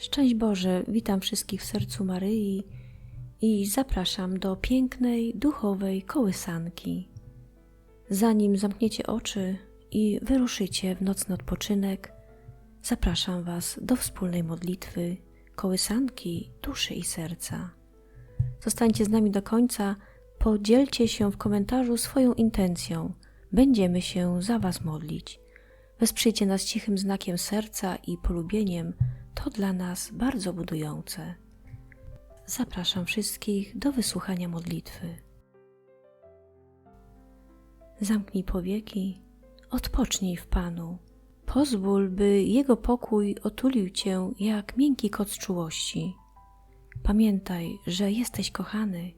Szczęść Boże, witam wszystkich w sercu Maryi i zapraszam do pięknej, duchowej kołysanki. Zanim zamkniecie oczy i wyruszycie w nocny odpoczynek, zapraszam Was do wspólnej modlitwy, kołysanki duszy i serca. Zostańcie z nami do końca, podzielcie się w komentarzu swoją intencją. Będziemy się za Was modlić. Wesprzyjcie nas cichym znakiem serca i polubieniem, to dla nas bardzo budujące. Zapraszam wszystkich do wysłuchania modlitwy. Zamknij powieki, odpocznij w Panu. Pozwól, by Jego pokój otulił Cię jak miękki koc czułości. Pamiętaj, że jesteś kochany,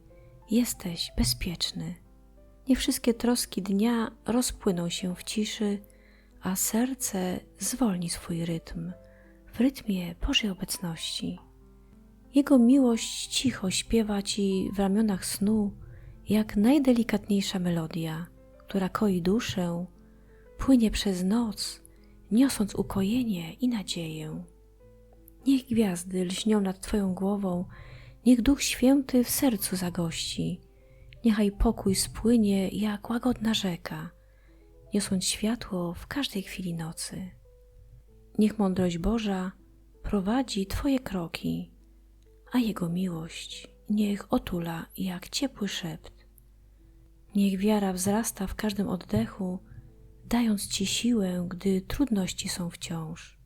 jesteś bezpieczny. Nie wszystkie troski dnia rozpłyną się w ciszy, a serce zwolni swój rytm w rytmie Bożej obecności. Jego miłość cicho śpiewa Ci w ramionach snu, jak najdelikatniejsza melodia, która koi duszę, płynie przez noc, niosąc ukojenie i nadzieję. Niech gwiazdy lśnią nad Twoją głową, niech Duch Święty w sercu zagości, niechaj pokój spłynie jak łagodna rzeka, niosąc światło w każdej chwili nocy. Niech mądrość Boża prowadzi Twoje kroki, a Jego miłość niech otula jak ciepły szept. Niech wiara wzrasta w każdym oddechu, dając Ci siłę, gdy trudności są wciąż.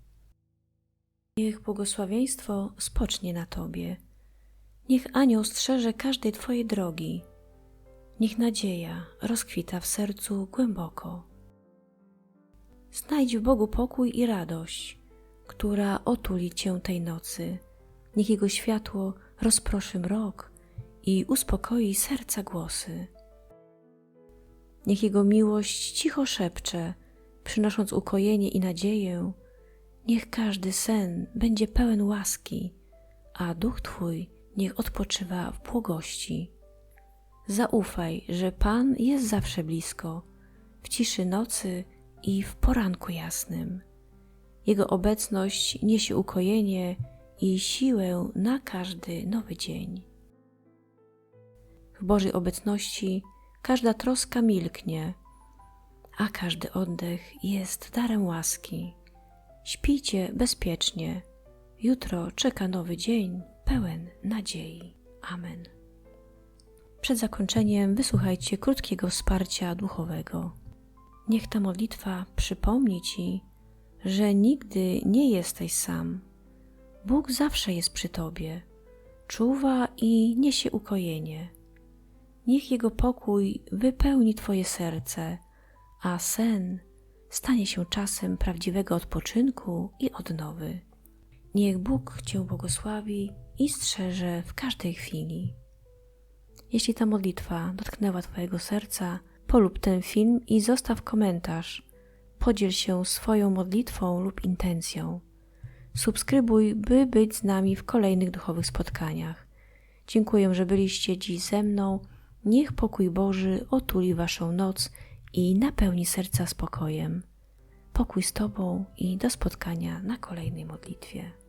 Niech błogosławieństwo spocznie na Tobie. Niech anioł strzeże każdej Twojej drogi. Niech nadzieja rozkwita w sercu głęboko. Znajdź w Bogu pokój i radość, która otuli Cię tej nocy. Niech Jego światło rozproszy mrok i uspokoi serca głosy. Niech Jego miłość cicho szepcze, przynosząc ukojenie i nadzieję. Niech każdy sen będzie pełen łaski, a duch Twój niech odpoczywa w błogości. Zaufaj, że Pan jest zawsze blisko, w ciszy nocy i w poranku jasnym. Jego obecność niesie ukojenie i siłę na każdy nowy dzień. W Bożej obecności każda troska milknie, a każdy oddech jest darem łaski. Śpijcie bezpiecznie. Jutro czeka nowy dzień pełen nadziei. Amen. Przed zakończeniem wysłuchajcie krótkiego wsparcia duchowego. Niech ta modlitwa przypomni Ci, że nigdy nie jesteś sam. Bóg zawsze jest przy Tobie, czuwa i niesie ukojenie. Niech Jego pokój wypełni Twoje serce, a sen stanie się czasem prawdziwego odpoczynku i odnowy. Niech Bóg Cię błogosławi i strzeże w każdej chwili. Jeśli ta modlitwa dotknęła Twojego serca, polub ten film i zostaw komentarz. Podziel się swoją modlitwą lub intencją. Subskrybuj, by być z nami w kolejnych duchowych spotkaniach. Dziękuję, że byliście dziś ze mną. Niech pokój Boży otuli Waszą noc i napełni serca spokojem. Pokój z Tobą i do spotkania na kolejnej modlitwie.